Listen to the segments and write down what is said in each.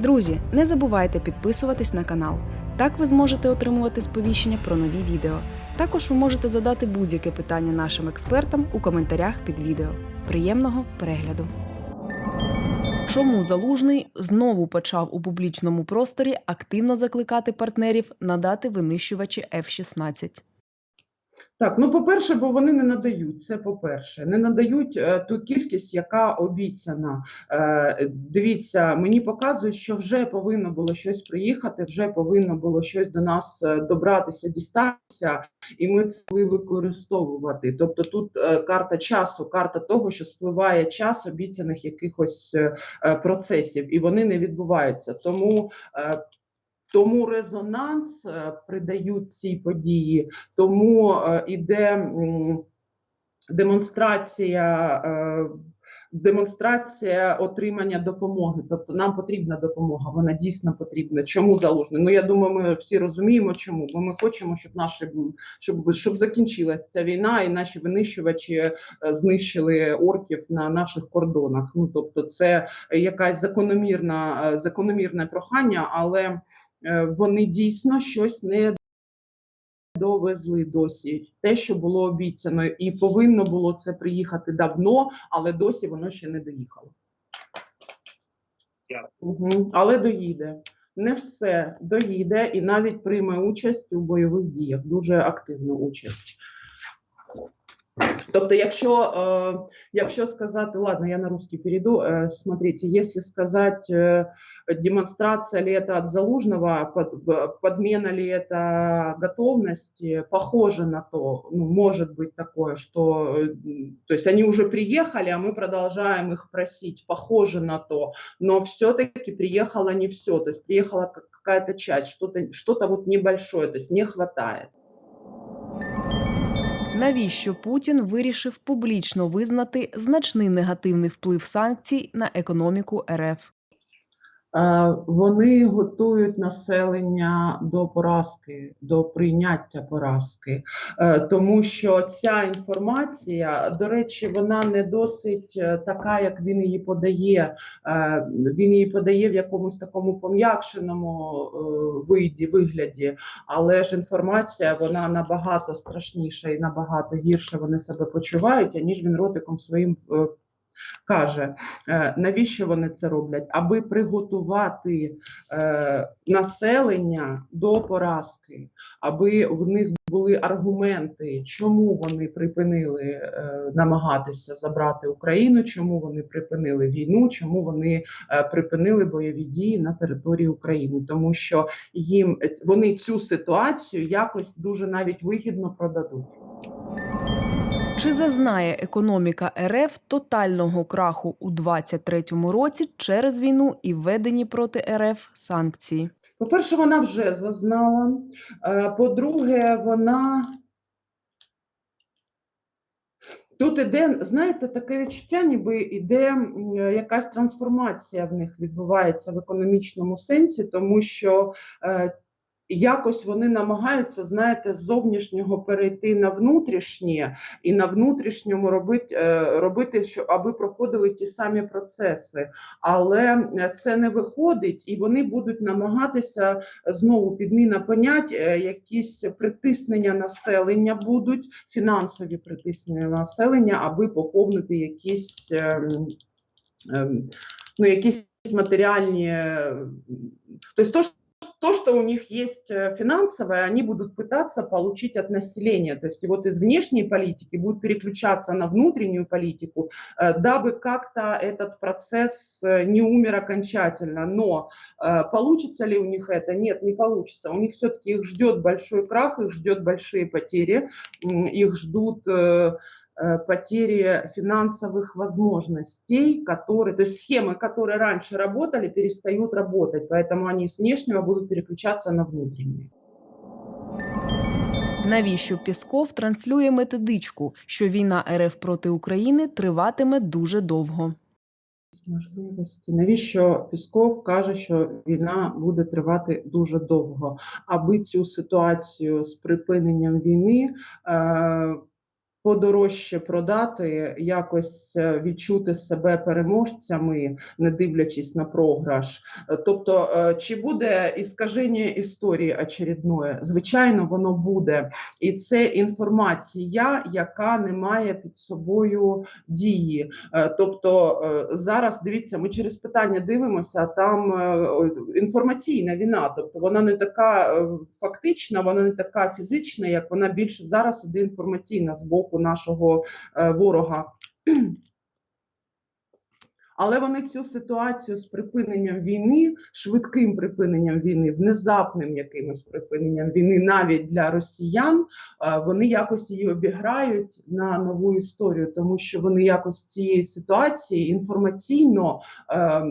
Друзі, не забувайте підписуватись на канал. Так ви зможете отримувати сповіщення про нові відео. Також ви можете задати будь-яке питання нашим експертам у коментарях під відео. Приємного перегляду! Чому залужний знову почав у публічному просторі активно закликати партнерів надати винищувачі F-16? Так, ну по-перше, бо вони не надають. Це по-перше, не надають е, ту кількість, яка обіцяна. Е, дивіться, мені показують, що вже повинно було щось приїхати, вже повинно було щось до нас е, добратися, дістатися, і ми це використовувати. Тобто, тут е, карта часу, карта того, що спливає час обіцяних якихось е, е, процесів, і вони не відбуваються. Тому. Е, тому резонанс е, придають цій події, тому е, іде демонстрація. е, Демонстрація отримання допомоги, тобто нам потрібна допомога, вона дійсно потрібна. Чому залужний? Ну я думаю, ми всі розуміємо, чому. Бо ми хочемо, щоб наші щоб, щоб закінчилася ця війна, і наші винищувачі знищили орків на наших кордонах. Ну тобто, це якась закономірна закономірне прохання, але вони дійсно щось не довезли досі. Те, що було обіцяно, і повинно було це приїхати давно, але досі воно ще не доїхало. Угу. Але доїде. Не все доїде і навіть прийме участь у бойових діях, дуже активну участь. Тобто, якщо, якщо сказати, ладно, я на русский перейду, смотрите, если сказать, демонстрация ли это от Залужного, подмена ли это готовности, похоже на то, ну, может быть такое, что, э, то есть они уже приехали, а мы продолжаем их просить, похоже на то, но все-таки приехало не все, то есть приехала как- какая-то часть, что-то что вот небольшое, то есть не хватает. Навіщо Путін вирішив публічно визнати значний негативний вплив санкцій на економіку РФ? Е, Вони готують населення до поразки, до прийняття поразки, Е, тому що ця інформація, до речі, вона не досить е, така, як він її подає. Він її подає в якомусь такому пом'якшеному виді, вигляді, але ж інформація вона набагато страшніша і набагато гірше вони себе почувають, аніж він ротиком своїм каже. Е, Навіщо вони це роблять? Аби приготувати е, населення до поразки, аби в них були аргументи, чому вони припинили е, намагатися забрати Україну, чому вони припинили війну, чому вони припинили бойові дії на території України, тому що їм вони цю ситуацію якось дуже навіть вигідно продадуть. Чи зазнає економіка РФ тотального краху у 2023 році через війну і введені проти РФ санкції? По-перше, вона вже зазнала. Е, По-друге, вона. Тут іде, знаєте, таке відчуття, ніби іде якась трансформація в них відбувається в економічному сенсі, тому що е, якось вони намагаються, знаєте, з зовнішнього перейти на внутрішнє і на внутрішньому робити, е, робити, що аби проходили ті самі процеси. Але е, це не виходить, і вони будуть намагатися знову підміна понять, е, якісь притиснення населення будуть, фінансові притиснення населення, аби поповнити якісь, ем, ем, ну, якісь материальні, э, то что то, что у них есть э, финансовое, они будут пытаться получить от населения. То есть вот из внешней политики будут переключаться на внутреннюю политику, э, дабы как-то этот процесс э, не умер окончательно. Но получится ли у них это? Нет, не получится. У них все-таки их ждет большой крах, их ждет большие потери, их ждут потери финансовых возможностей, которые, то есть схемы, которые раньше работали, перестают работать, поэтому они с внешнего будут переключаться на внутреннее. Навіщо Пісков транслює методичку, що війна РФ проти України триватиме дуже довго? Можливості. Навіщо Пісков каже, що війна буде тривати дуже довго, аби цю ситуацію з припиненням війни е, подорожче продати, якось е, відчути себе переможцями, не дивлячись на програш. Е, Тобто, е, чи буде іскаження історії очередної? Звичайно, воно буде. І це інформація, яка не має під собою дії. Тобто зараз дивіться, ми через питання дивимося, там інформаційна війна, тобто вона не така фактична, вона не така фізична, як вона більше зараз іде інформаційна з боку нашого е, ворога. Але вони цю ситуацію з припиненням війни, швидким припиненням війни, внезапним якимось припиненням війни, навіть для росіян, е, вони якось її обіграють на нову історію, тому що вони якось цієї ситуації інформаційно е,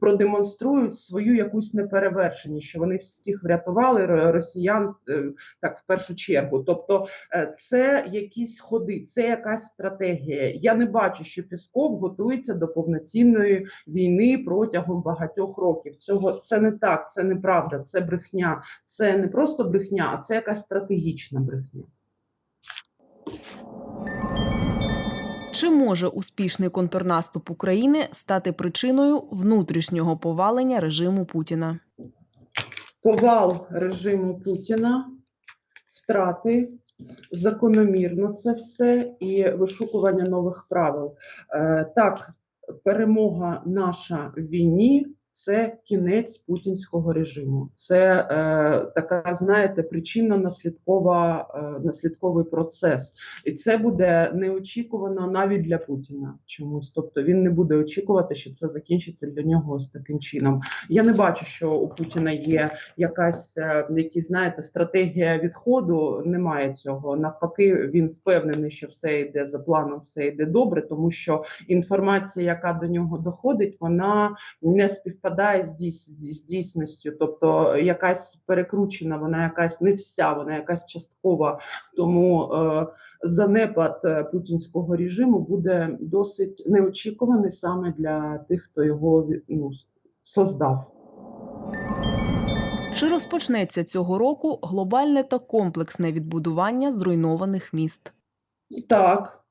продемонструють свою якусь неперевершеність, що вони всіх врятували росіян е, так в першу чергу. Тобто, це якісь ходи, це якась стратегія. Я не бачу, що Пісков готується до повноцінної війни протягом багатьох років. Цього це не так, це неправда, це брехня. Це не просто брехня, а це якась стратегічна брехня. Чи може успішний контрнаступ України стати причиною внутрішнього повалення режиму Путіна? Повал режиму Путіна, втрати. Закономірно це все і вишукування нових правил. Е, так, перемога наша в війні це кінець путінського режиму. Це е, така, знаєте, причинно-наслідкова е, наслідковий процес, і це буде неочікувано навіть для Путіна чомусь. Тобто він не буде очікувати, що це закінчиться для нього ось таким чином. Я не бачу, що у Путіна є якась е, якісь, знаєте, стратегія відходу. Немає цього. Навпаки, він впевнений, що все йде за планом, все йде добре, тому що інформація, яка до нього доходить, вона не співпадає з, дійс, з дійсністю, тобто якась перекручена, вона якась не вся, вона якась часткова. Тому е, занепад е, путінського режиму буде досить неочікуваний саме для тих, хто його ну, создав. Чи розпочнеться цього року глобальне та комплексне відбудування зруйнованих міст? Так,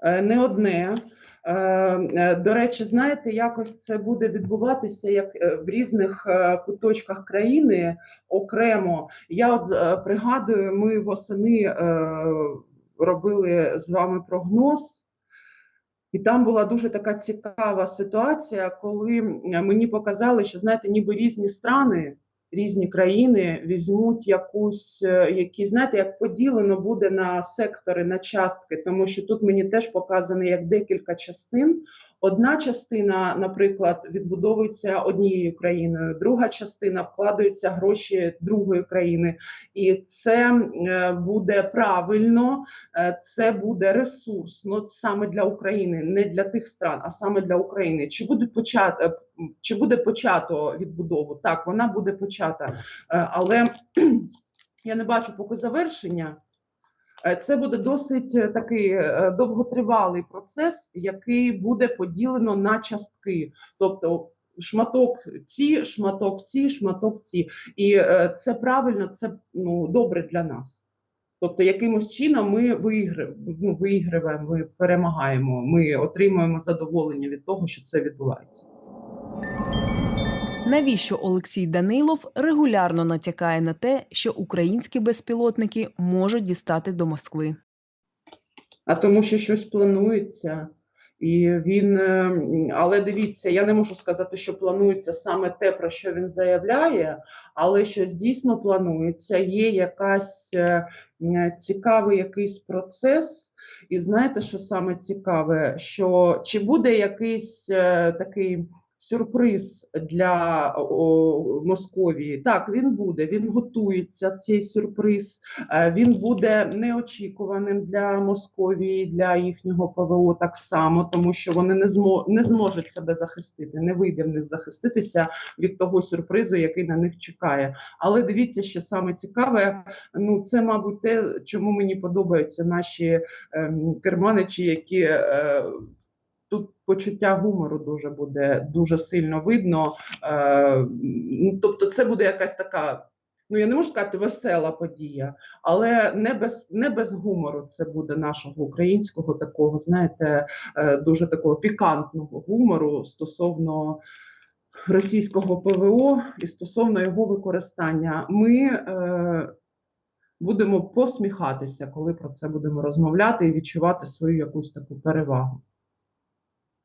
е, не одне. Е, е, До речі, знаєте, якось це буде відбуватися як е, в різних куточках країни окремо. Я от пригадую, ми восени робили з вами прогноз. І там була дуже така цікава ситуація, коли мені показали, що знаєте, ніби різні страни, різні країни візьмуть якусь, е, які знаєте, як поділено буде на сектори, на частки, тому що тут мені теж показано як декілька частин. Одна частина, наприклад, відбудовується однією країною, друга частина вкладаються гроші другої країни, і це е, буде правильно, е, це буде ресурсно саме для України, не для тих стран, а саме для України. Чи буде почато, чи буде почато відбудову? Так, вона буде почата, Е, але я не бачу поки завершення. Е, Це буде досить е, такий довготривалий процес, який буде поділено на частки, тобто. Шматок ці, шматок ці, шматок ці, і це правильно, це ну добре для нас. Тобто, якимось чином ми виграємо, ну, виграємо, ми перемагаємо, ми отримуємо задоволення від того, що це відбувається. Навіщо Олексій Данилов регулярно натякає на те, що українські безпілотники можуть дістати до Москви? А тому, що щось планується, і він, е, але дивіться, я не можу сказати, що планується саме те, про що він заявляє, але щось дійсно планується. Є якась е, цікавий якийсь процес. І знаєте, що саме цікаве? Що чи буде якийсь е, такий сюрприз для о, Московії? Так, він буде. Він готується цей сюрприз. Е, Він буде неочікуваним для Московії, для їхнього ПВО так само, тому що вони не змо не зможуть себе захистити, не вийде в них захиститися від того сюрпризу, який на них чекає. Але дивіться, що саме цікаве, ну це, мабуть, те, чому мені подобаються наші ем, керманичі, які е, тут почуття гумору дуже буде дуже сильно видно. Е, ну, тобто, це буде якась така ну я не можу сказати весела подія, але не без не без гумору це буде нашого українського такого, знаєте, е, дуже такого пікантного гумору стосовно російського ПВО і стосовно його використання. Ми е, будемо посміхатися, коли про це будемо розмовляти і відчувати свою якусь таку перевагу.